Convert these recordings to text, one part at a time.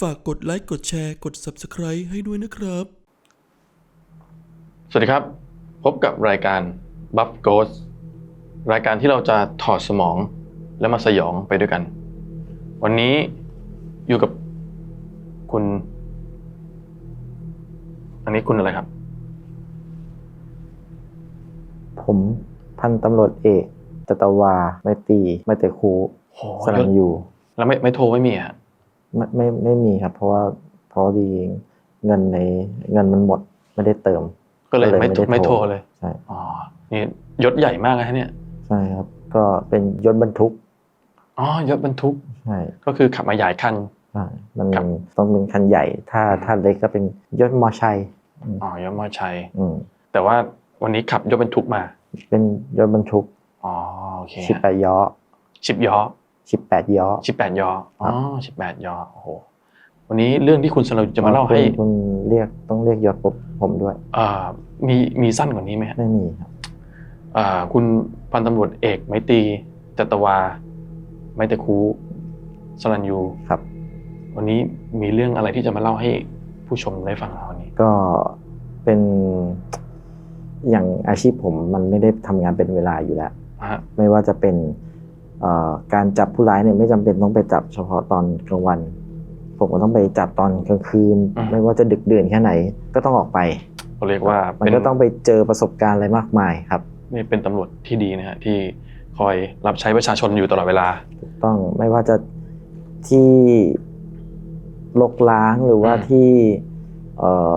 ฝากกดไลค์กดแชร์กด Subscribe ให้ด้วยนะครับ สวัสดีครับ พบกับรายการ Buff Ghost รายการที่เราจะถอดสมองและมาสยองไปด้วยกัน วันนี้อยู่กับคุณ อันนี้คุณอะไรครับ ผมพันตำรวจเอกจตวา ไม่ตีไม่เตะครูโหสรัญยูแล้วไม่ไม่โทรไม่มีอะ ไม่ไม่ไม่มีครับ เพราะว่าเพราะดีเงินในเงินมันหมดไม่ได้เติม ก็เลยก็เลยไม่ไม่ได้ไม่โทรโทรเลยใช่อ๋อนี่ยศใหญ่มากเลยฮะเนี่ยใช่ครับ ก็เป็นยศบรรทุกอ๋อยศบรรทุกใช่ก็คือขับมาใหญ่คันใช่มันครับต้องเป็นคันใหญ่ ถ้าถ้าเล็กก็เป็นยศมอชัยอืมอ๋อยศมอชัยอืมแต่ว่าวันนี้ขับยศบรรทุกมา เป็นยศบรรทุกอ๋อโอเคสิบแปดย้อสิบย้อ สิบแปดย้อสิบแปดยอคอ๋รัอบสิบแปดยอโอ้โหวันนี้เรื่องที่คุณสรุปจะมาเล่าให้คุณคุณเรียกต้องเรียกยศผมผมด้วยอ่ามีมีสั้นกว่านี้ไหมฮะไม่มีครับอ่าคุณพันตำรวจเอกไมตรีจตวา ไมตรคูสรัญยูครับ วันนี้มีเรื่องอะไรที่จะมาเล่าให้ผู้ชมได้ฟังวันนี้ ก็เป็นอย่างอาชีพผมมันไม่ได้ทำงานเป็นเวลาอยู่แล้วฮะไม่ว่าจะเป็นเอ่อ การจับผู้ร้ายเนี่ยไม่จำเป็นต้องไปจับเฉพาะตอนกลางวัน ผมก็ต้องไปจับตอนกลางคืน ไม่ว่าจะดึกดื่นแค่ไหนก็ต้องออกไปเขาเรียกว่ามันเป็นก็ต้องไปเจอประสบการณ์อะไรมากมายครับนี่เป็นตำรวจที่ดีนะฮะที่คอยรับใช้ประชาชนอยู่ตลอดเวลาถูกต้องไม่ว่าจะที่ลกล้างหรือว่าอืมที่เอ่อ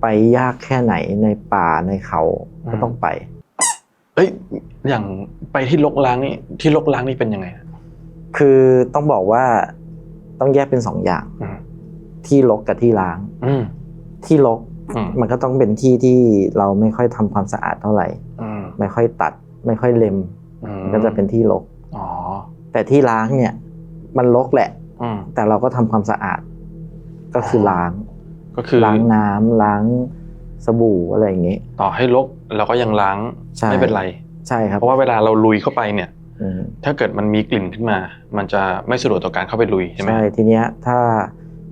ไปยากแค่ไหนในป่าในเขาก็ต้องไป เอ้ยอย่างไปที่ลกล้างนี่ที่ลกล้างนี่เป็นยังไงฮะคือต้องบอกว่าต้องแยกเป็นสองอย่าง อืมที่รกกับที่ล้าง อืมที่รกอืมมันก็ต้องเป็นที่ที่เราไม่ค่อยทำความสะอาดเท่าไหร่ อืมไม่ค่อยตัด ไม่ค่อยเล็มอืมมันก็จะเป็นที่รกอ๋อแต่ที่ล้างเนี่ย มันรกแหละ อืมแต่เราก็ทำความสะอาด ก็คือล้างก็คือล้างน้ำล้าง สบู่อะไรอย่างงี้ ต่อให้ลกเราก็ยังล้างใช่ไม่เป็นไรใช่ครับเพราะว่าเวลาเราลุยเข้าไปเนี่ยอืมถ้าเกิดมันมีกลิ่นขึ้นมา มันจะไม่สะดวกต่อการเข้าไปลุยใช่ไหมใช่ทีเนี้ยถ้า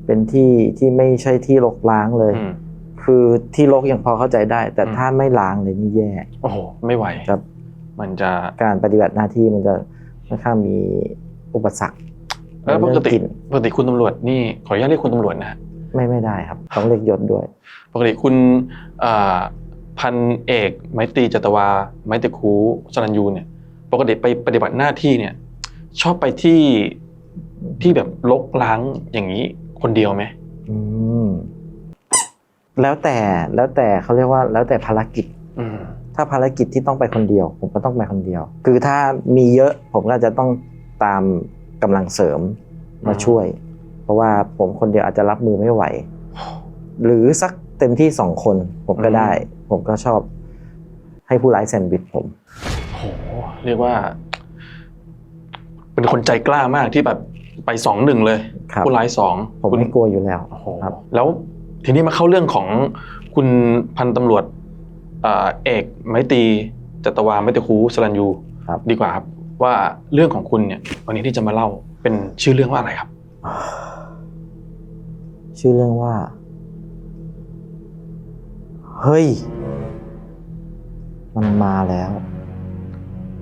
เป็นที่ที่ไม่ใช่ที่รกล้างเลยอืมคือที่รกยังพอเข้าใจได้ แต่อืมถ้าไม่ล้างเลยนี่แย่โอ้โหไม่ไหวครับมันจะการปฏิบัติหน้าที่มันจะค่อนข้างมีอุปสรรคแล้วปกติเรื่องกลิ่นปกติคุณตำรวจนี่ขออนุญาตเรียกคุณตำรวจนะฮะ ไม่ไม่ได้ครับต้องเรียกยศด้วย ปกติคุณอ่าพันเอกไมตรีจตวา ไมตรคูสรัญยูเนี่ย ปกติไปปฏิบัติหน้าที่เนี่ย ชอบไปที่ที่แบบลกล้างอย่างนี้คนเดียวไหมอืมแล้วแต่แล้วแต่เขาเรียกว่าแล้วแต่ภารกิจอืมถ้าภารกิจที่ต้องไปคนเดียว ผมก็ต้องไปคนเดียว คือถ้ามีเยอะผมก็จะต้องตามกำลังเสริมมาช่วยเพ ราะว่าผมคนเดียวอาจจะรับมือไม่ไหว หรือสักเต็มที่สองคน ผมก็ได้ ผมก็ชอบให้ผู้ร้ายแซนด์วิชผมโหเรียกว่า เป็นคนใจกล้ามากที่แบบไปสองหนึ่งเลย ครับผู้ร้ายสองผมคุณไม่กลัวอยู่แล้ว โอ้โหครับ แล้วทีนี้มาเข้าเรื่องของคุณพันตำรวจอ่าเอกไมตรีจตวาไมตรคูสรัญยูครับ ดีกว่าครับ ว่าเรื่องของคุณเนี่ยวันนี้ที่จะมาเล่าเป็นชื่อเรื่องว่าอะไรครับ ชื่อเรื่องว่า เฮ้ย มันมาแล้ว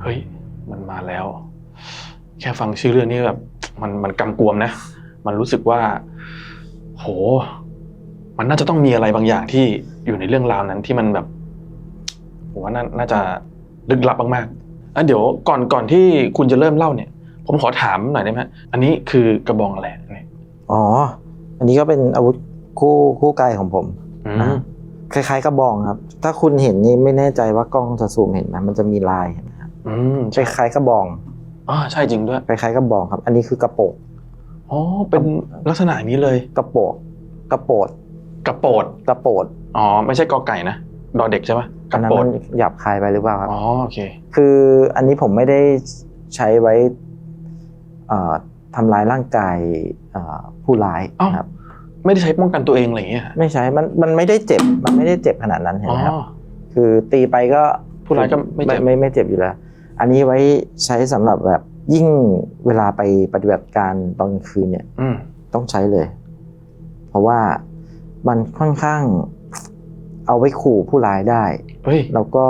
เฮ้ย มันมาแล้ว แค่ฟังชื่อเรื่องนี้แบบ มันมันกำกวมนะ มันรู้สึกว่า โห มันน่าจะต้องมีอะไรบางอย่างที่อยู่ในเรื่องราวนั้นที่มันแบบผมว่าน่าน่าจะลึกลับมากๆอะเดี๋ยวก่อนก่อนที่คุณจะเริ่มเล่าเนี่ย ผมขอถามหน่อยได้ไหมฮะอันนี้คือกระบองอะไรเนี่ยอ๋อ อันนี้ก็เป็นอาวุธคู่คู่กายของผมอือะมคล้ายๆกระบองครับ ถ้าคุณเห็นนี่ไม่แน่ใจว่ากล้องจะซูมเห็นไหมมันจะมีลายเห็นไหมครับอืมคล้ายๆกระบองอ่าใช่จริงด้วยคล้ายๆกระบองครับ อันนี้คือกระโปกอ๋อเป็นลักษณะอย่างนี้เลยกระโปกกระโปดกระโปดกระโปดอ๋อไม่ใช่กอไก่นะดอเด็กใช่ปะกอัระนนั้นโปมัดนหยาบคายไปหรือเปล่าครับ อ๋อโอเค คืออันนี้ผมไม่ได้ใช้ไว้เอ่อ ทำร้ายร่างกายเอ่อผู้ร้ายอ้าวนะครับ ไม่ได้ใช้ป้องกันตัวเองอะไรอย่างเงี้ยฮะไม่ใช้มันมันไม่ได้เจ็บมันไม่ได้เจ็บขนาดนั้นเห็นอ๋อไหมครับคือตีไปก็ผู้ร้ายก็ไม่เจ็บไม่ไม่เจ็บอยู่แล้ว อันนี้ไว้ใช้สำหรับแบบยิ่งเวลาไปปฏิบัติการตอนกลางคืนเนี่ยอืมต้องใช้เลย เพราะว่ามันค่อนข้างเอาไว้ขู่ผู้ร้ายได้เฮ้ยแล้วก็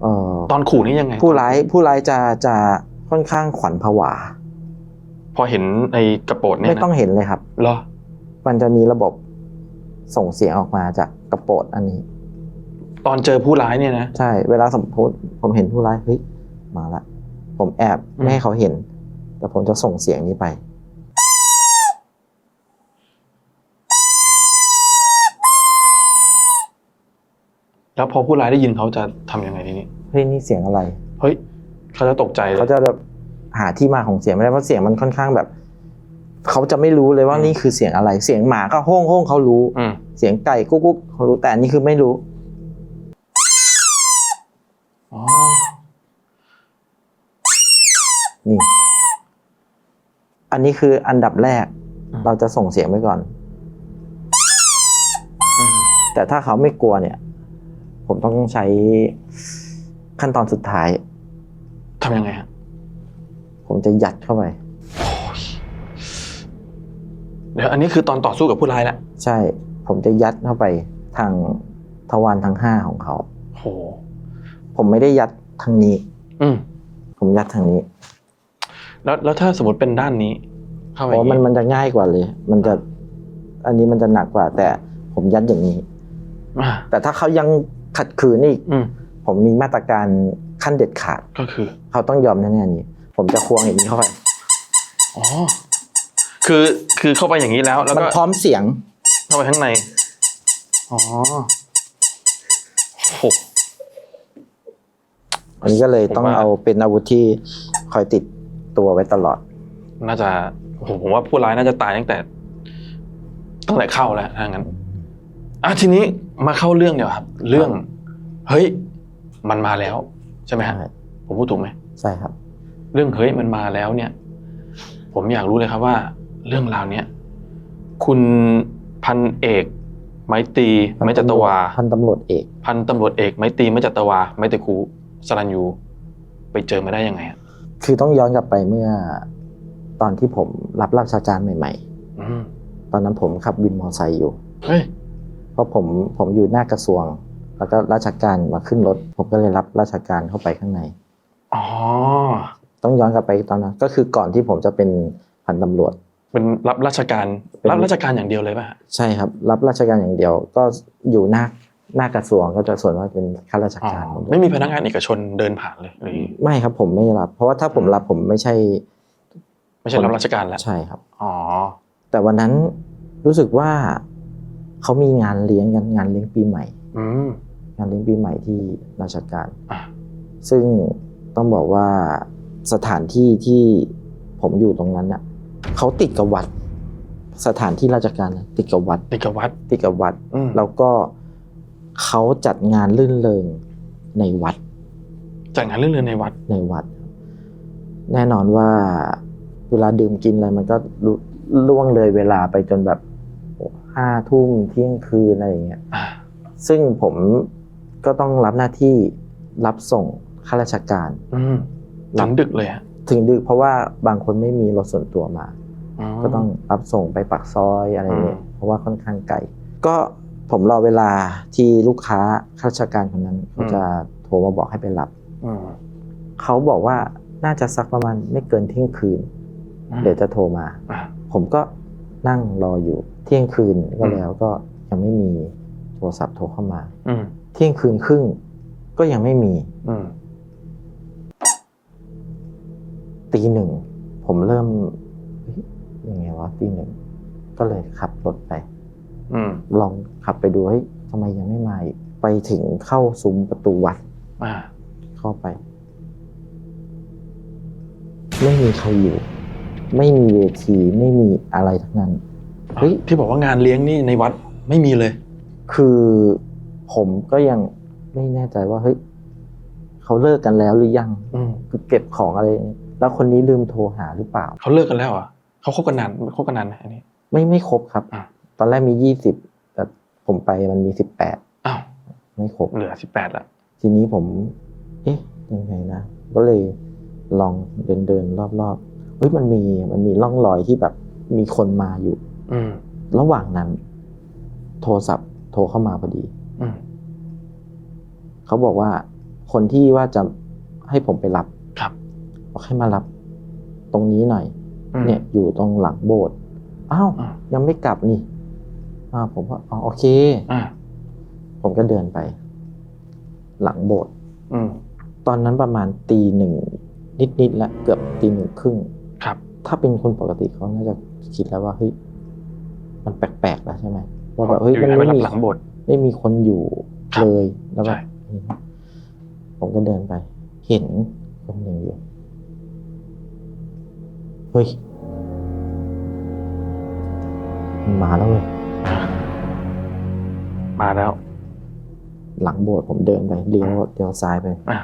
เอ่อตอนขู่นี่ยังไง ผู้ร้ายผู้ร้ายจะจะค่อนข้างขวัญผวา พอเห็นไอ้กระโปรงเนี่ยไม่นะต้องเห็นเลยครับเหรอมันจะมีระบบส่งเสียงออกมาจากกระโปรงอันนี้ ตอนเจอผู้ร้ายเนี่ยนะใช่เวลาสมมติผมเห็นผู้ร้ายเฮ้ยมาละ ผมแอบอืมไม่ให้เขาเห็น แต่ผมจะส่งเสียงนี้ไปแล้วพอผู้ร้ายได้ยินเขาจะทำยังไงทีนี้ เฮ้ยนี่เสียงอะไร เฮ้ย เขาจะตกใจเลยเขาจะแบบ หาที่มาของเสียงไม่ได้เพราะเสียงมันค่อนข้างแบบเขาจะไม่รู้เลยว่าอืมนี่คือเสียงอะไร เสียงหมาก็โห้งโห้งเขารู้อืมเสียงไก่กุ๊กกุ๊กเขารู้แต่อันนี่คือไม่รู้อ๋อนี่ อันนี้คืออันดับแรกอืมเราจะส่งเสียงไว้ก่อนอืมแต่ถ้าเขาไม่กลัวเนี่ย ผมต้องใช้ขั้นตอนสุดท้ายทำยังไงฮะ ผมจะยัดเข้าไป เดี๋ยวอันนี้คือตอนต่อสู้กับผู้ร้ายแหละใช่ ผมจะยัดเข้าไปทางทวารทั้งห้าของเขา โห ผมไม่ได้ยัดทางนี้ อืมผมยัดทางนี้ แล้วแล้วถ้าสมมติเป็นด้านนี้ เข้าเพไปอราะย่างมันงี้มันจะง่ายกว่าเลย มันจะ อันนี้มันจะหนักกว่า แต่ผมยัดอย่างนี้ อ่าแต่ถ้าเขายังขัดขืนอีก อืมผมมีมาตรการขั้นเด็ดขาด ก็คือ เขาต้องยอมแน่ๆนี้ ผมจะควงอย่างนี้เข้าไปอ๋อคือคือเข้าไปอย่างนี้แล้ว แล้วมันก็พร้อมเสียงเข้าไปข้างในอ๋อโหอันนี้ก็เลยต้องผมว่าเอาเป็นอาวุธที่คอยติดตัวไว้ตลอด น่าจะโอ้โหผมว่าผู้ร้ายน่าจะตายตั้งแต่ตั้งแต่เข้าแล้วถ้างั้นอะทีนี้มาเข้าเรื่องเดี๋ยวครับ เรื่อง เฮ้ย มันมาแล้ว ใช่ไหมฮะใช่ผมพูดถูกไหมใช่ครับ เรื่องเฮ้ยมันมาแล้วเนี่ย ผมอยากรู้เลยครับว่าเรื่องราวเนี้ยคุณพันเอกไมตรีไมจัตวา พันตำรวจเอก พันตำรวจเอกไมตรีไมจัตวา ไมตรีครูสรัญยูไปเจอมาได้ยังไงอะคือต้องย้อนกลับไปเมื่อ ตอนที่ผมรับราชการใหม่ อืมๆ ตอนนั้นผมขับวินมอเตอร์ไซค์อยู่ เฮ้ยเพราะผมผมอยู่หน้ากระทรวง แล้วก็ราชการมาขึ้นรถ ผมก็เลยรับราชการเข้าไปข้างใน อ๋อ ต้องย้อนกลับไปตอนนั้นก็คือก่อนที่ผมจะเป็นพันตำรวจ เป็นรับราชการเป็นรับราชการอย่างเดียวเลยป่ะฮะใช่ครับ รับราชการอย่างเดียว ก็อยู่หน้าหน้ากระทรวงก็จะส่วนว่าเป็นข้าราชอ๋อการหมดเลยไม่มีพนักงานเอกชนเดินผ่านเลยหรือไม่ครับผมไม่รับ เพราะว่าถ้าผมรับผมไม่ใช่ ไม่ใช่รับราชการแล้วใช่ครับอ๋อแต่วันนั้นรู้สึกว่าเขามีงานเลี้ยงกันงานเลี้ยงปีใหม่อืมงานเลี้ยงปีใหม่ที่ราชการอะซึ่งต้องบอกว่า สถานที่ที่ผมอยู่ตรงนั้นน่ะเขาติดกับวัด สถานที่ราชการนะติดกับวัด ติดกับวัด ติดกับวัด อืม แล้วก็เขาจัดงานลื่นเริงในวัด จัดงานเรื่องเรือนในวัด ในวัด แน่นอนว่าเวลาดื่มกินอะไรมันก็ลุล่วงเลยเวลาไปจนแบบห้าทุ่มเที่ยงคืนอะไรอย่างเงี้ยอ่า ซึ่งผมก็ต้องรับหน้าที่รับส่งข้าราชการ อืม ถึงดึกเลยฮะถึงดึกเพราะว่าบางคนไม่มีรถส่วนตัวมาอ๋อก็ต้องรับส่งไปปักซอยอะไรเงี้ยอืมเพราะว่าค่อนข้างไกลก็ผมรอเวลาที่ลูกค้าข้าราชการคนนั้นเขาจะโทรมาบอกให้ไปรับอืมเขาบอกว่าน่าจะสักประมาณไม่เกินเที่ยงคืน เดี๋ยวจะโทรมาอ่าผมก็นั่งรออยู่ เที่ยงคืนก็อืมแล้วก็ยังไม่มีโทรศัพท์โทรเข้ามาอืมเที่ยงคืนครึ่งก็ยังไม่มี หนึ่งผมเริ่มเฮ้ยยังไงวะตีหนึ่งก็เลยขับรถไปอืมลองขับไปดูเฮ้ยทำไมยังไม่มาอีกไปถึงเข้าซุ้มประตูวัดอ่าเข้าไป ไม่มีใครอยู่ ไม่มีเวทีไม่มีอะไรทั้งนั้นเฮ้ยที่บอกว่างานเลี้ยงนี่ในวัดไม่มีเลย คือผมก็ยังไม่แน่ใจว่าเฮ้ยเขาเลิกกันแล้วหรือยังอืมคือเก็บของอะไร แล้วคนนี้ลืมโทรหาหรือเปล่า เขาเลิกกันแล้วเหรอะเขาคบกันนานคบกันนานไหมอันนี้ ไม่ไม่ครบครับ อะ ตอนแรกมียี่สิบแต่ผมไปมันมีสิบแปดอ้าวไม่ครบ เหลือสิบแปดละทีนี้ผม เอ๊ะยังไงนะ ก็เลยลองเดินเดินรอบๆเฮ้ยมันมีมันมีร่องรอยที่แบบมีคนมาอยู่ อืม ระหว่างนั้น โทรศัพท์โทรเข้ามาพอดี อืม เขาบอกว่าคนที่ว่าจะให้ผมไปรับครั บบอกให้มารับตรงนี้หน่อยอืมเนี่ยอยู่ตรงหลังโบสถ์อ้าวอ่ายังไม่กลับนี่อ่าผมว่าอ๋อโอเคอ่าผมก็เดินไป หลังโบสถ์อืมตอนนั้นประมาณตีหนึ่งนิดๆแล้วเกือบตีหนึ่งครึ่งครับ ถ้าเป็นคนปกติเขาน่าจะคิดแล้วว่าเฮ้ยมันแปลกๆแล้วใช่ไหมว่าแบบเฮ้ยอยู่มันไปไม่รับมีหลังโบสถ์ไม่มีคนอยู่ครับเลยแล้วก็ใช่ผมก็เดินไป เห็นคนหนึ่งอยู่ เฮ้ยมันมาแล้วเว้ยอ่ามาแล้ว หลังโบสถ์ผมเดินไปเลี้ยวเลี้ยวซ้ายไปอ่า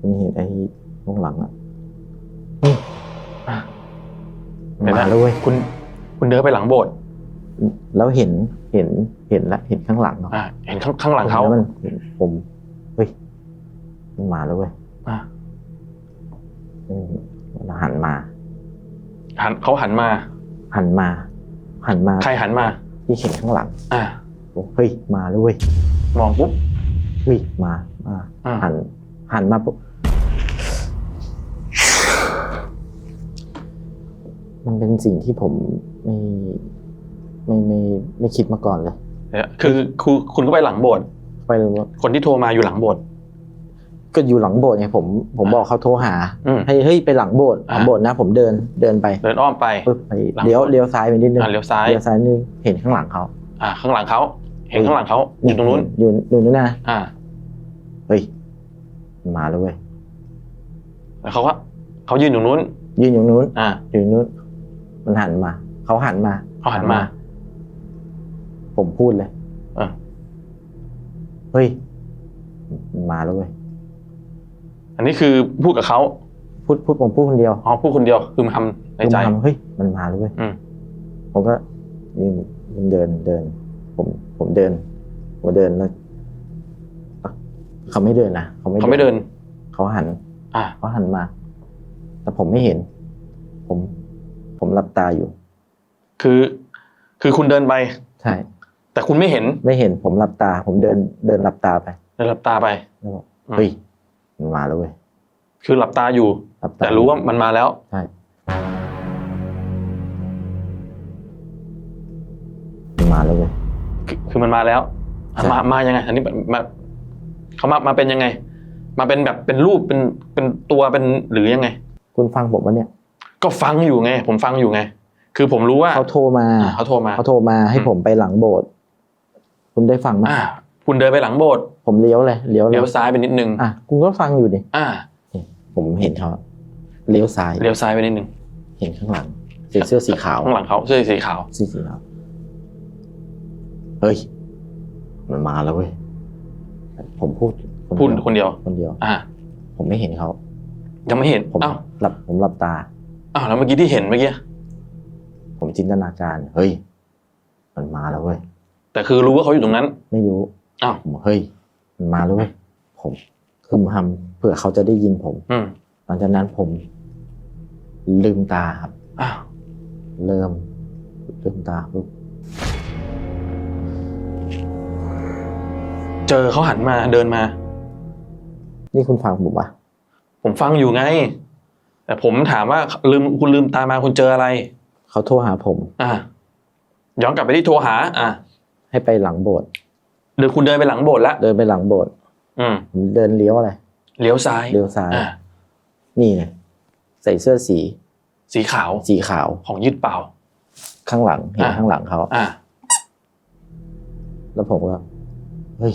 มันเห็นไอ้ตรงหลังอะเฮ้ยอ่ามันมาแล้วเว้ยคุณ คุณเดินไปหลังโบสถ์แล้วเห็นเห็นเห็นละเห็นข้างหลังเนาะอ่าเห็นข้างข้างหลังเขาแล้วมันเห็นผมเฮ้ยมันมาแล้วเว้ยอ่าอืมแล้ว หันมา หันเขาหันมา หันมา หันมาใครหันมาที่เห็นข้างหลัง อ่าผมเฮ้ยมาแล้วเว้ยมองปุ๊บเฮ้ยมามาอ่าหัน หันมาปุ๊บมันเป็นสิ่งที่ผมไม่ไม่ไม่ไม่คิดมาก่อนเลยเนี่ยคือคือคุณก็ไปหลังโบสถ์ไปเลยว่าคนที่โทรมาอยู่หลังโบสถ์ ก็อยู่หลังโบสถ์ไงผมผมอ่าบอกเขาโทรหาอืมให้เฮ้ยไปหลังโบสถ์หลังอ่าโบสถ์นะ ผมเดินเดินไปเดินอ้อมไป ปึ๊บไปหลังเลี้ยวโบสถ์เลี้ยวซ้ายไปนิดนึงอ่าเลี้ยวซ้ายเลี้ยวซ้ายนิดนึงเห็นข้างหลังเขาอ่าข้างหลังเขาเห็นข้างหลังเขาอยู่ตรงนู้น อยู่อยู่นู่นนะอ่า เฮ้ยมาแล้วเว้ยแล้วเขาก็เขายืนอยู่นู้น ยืนอยู่นู้นอ่าอยู่นู้น มันหันมาเขาหันมา เขาหันมา ผมพูดเลย อ่าเฮ้ยมันมาแล้วเว้ย อันนี้คือพูดกับเขาพูดพูดผมพูดคนเดียวอ๋อพูดคนเดียวคือมันทำในใจผมทำเฮ้ยมันมาแล้วเว้ยอืม ผมก็นี่มันเดินเดิน ผมผมเดินผมเดินแล้วเขาไม่เดินนะเขาไม่เขาไม่เดิน เขาหันอ่าเขาหันมา แต่ผมไม่เห็น ผม ผมหลับตาอยู่ คือ คือคุณเดินไป ใช่ แต่คุณไม่เห็น ไม่เห็นผมหลับตา ผมเดินเดินหลับตาไป เดินหลับตาไปแล้วบอกอืมเฮ้ย มันมาแล้วเว้ยคือหลับตาอยู่ หลับตาแต่รู้ว่ามันมาแล้ว ใช่มันมาแล้วเว้ยคือคือมันมาแล้วอะใช่มามายังไง อันนี้แบบมาเขามามาเป็นยังไง มาเป็นแบบเป็นรูปเป็นเป็นตัวเป็นหรือยังไง คุณฟังผมวะเนี่ย ก็ฟังอยู่ไง ผมฟังอยู่ไง คือผมรู้ว่าเขาโทรมา อ่าเขาโทรมา เขาโทรมาให้อืมผมไปหลังโบสถ์คุณได้ฟังไหมอ่า คุณเดินไปหลังโบสถ์ผมเลี้ยวเลยเลี้ยวเลี้ยวซ้ายไปนิดนึงอะคุณก็ฟังอยู่ดิอ่านี่ผมเห็นเขาเลี้ยวซ้ายเลี้ยวซ้ายไปนิดนึงเห็นข้างหลังใส่เสื้อสีขาวข้างหลังเขาเสื้อสีขาวสีขาวเฮ้ย มันมาแล้วเว้ยผมพูดพูดคนเดียวคนเดียว อ่า ผมไม่เห็นเขายังไม่เห็นผมอ้าวหลับผมหลับตาอ้าวแล้วเมื่อกี้ที่เห็นเมื่อกี้ผมจินตนาการ เฮ้ย มันมาแล้วเว้ยแต่คือรู้ว่าเขาอยู่ตรงนั้น ไม่รู้ อ้าวผมบอกเฮ้ยมันมาแล้วเว้ยผมคึมทำเผื่อเขาจะได้ยินผม อืมหลังจากนั้นผม ลืมตาครับ อ้าวเริ่มลืมตาปุ๊บเจอเขาหันมาเดินมา นี่คุณฟังผมปะผมฟังอยู่ไง แต่ผมถามว่าลืมคุณลืมตามาคุณเจออะไร เขาโทรหาผม อ่าย้อนกลับไปที่โทรหา อ่าให้ไปหลังโบสถ์ เดินคุณเดินไปหลังโบสถ์แล้วเดินไปหลังโบสถ์อืมผมเดินเลี้ยวอะไรเลี้ยวซ้ายเลี้ยวซ้ายอ่านี่ไงใส่เสื้อสี สีขาวสีขาวของยืดเปล่า ข้างหลังเห็นอ่าข้างหลังเขาอ่าแล้วผมก็เฮ้ย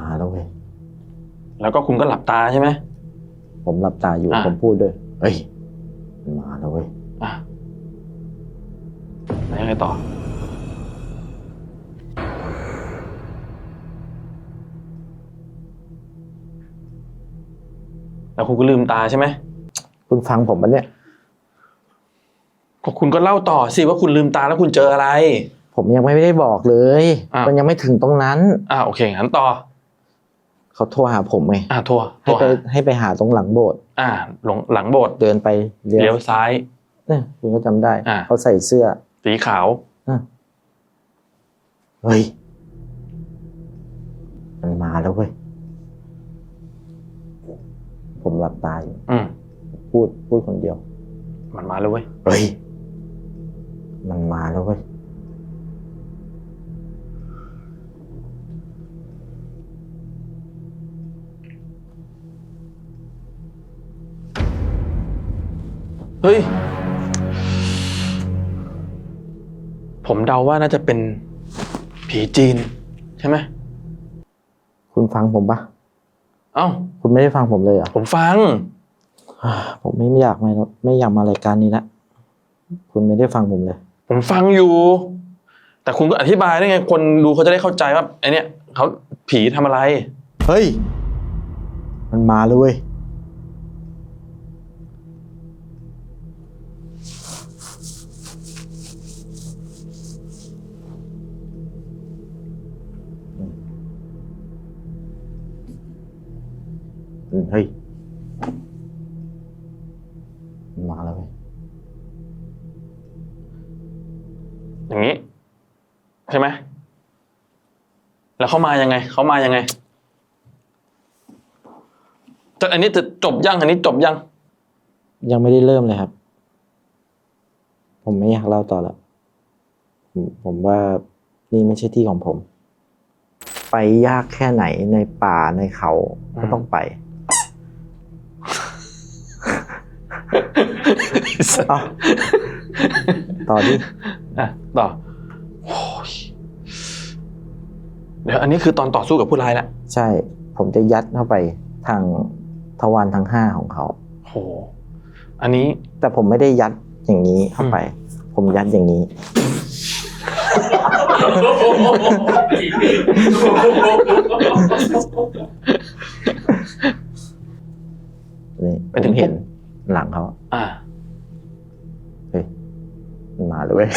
มาแล้วเว้ยแล้วก็คุณก็หลับตาใช่ไหม ผมหลับตาอยู่อ่าผมพูดด้วยเฮ้ยมันมาแล้วเว้ยอ่าแล้วยังไงต่อ แล้วคุณก็ลืมตาใช่ไหมคุณฟังผมปะเนี่ย ก็คุณก็เล่าต่อสิว่าคุณลืมตาแล้วคุณเจออะไร ผมยังไม่ได้บอกเลยอ่ามัมันยังไม่ถึงตรงนั้น อ่าโอเคงั้นต่อ เขาโทรหาผมไงอ่าโทรโทรให้ไปหาให้ไปหาตรงหลังโบสถ์อ่าหลงหลังโบสถ์เดินไปเลี้เลี้ยยววซ้าย เนี่ยคุณก็จำได้ อ่า เขาใส่เสื้อสีขาว อะเฮ้ย มันมาแล้วเว้ย ผมหลับตาอยู่อืมพูดพูดคนเดียว มันมาแล้วเว้ยเฮ้ย มันมาแล้วเว้ย เฮ้ย ผมเดาว่าน่าจะเป็นผีจีน ใช่ไหม คุณฟังผมปะ เอ้าคุณไม่ได้ฟังผมเลยเหรอผมฟังอ่าผมไม่อยากมาไม่อยากมารายการนี้ละคุณไม่ได้ฟังผมเลย ผมฟังอยู่ แต่คุณก็อธิบายได้ไง คนดูเขาจะได้เข้าใจว่าไอเนี้ยเขาผีทำอะไร เฮ้ย มันมาแล้วเว้ย เฮ้ยมันมาแล้วเว้ยอย่างนี้ ใช่ไหมแล้วเขามายังไงเขามายังไงแต่อันนี้จะจบยังอันนี้จบยังยังไม่ได้เริ่มเลยครับ ผมไม่อยากเล่าต่อละผมผมว่านี่ไม่ใช่ที่ของผม ไปยากแค่ไหนในป่าในเขาก็ต้องไป อาต่อดิอะต่อโอ้ยเดี๋ยวอันนี้คือตอนต่อสู้กับผู้ร้ายแหละใช่ ผมจะยัดเข้าไปทางทวารทั้งห้าของเขา โห อันนี้ แต่ผมไม่ได้ยัดอย่างนี้เข้าไป ผมยัดอย่างนี้ นี่ผมเห็นหลังเขาอ่าเฮ้ย มาเลยเว้ย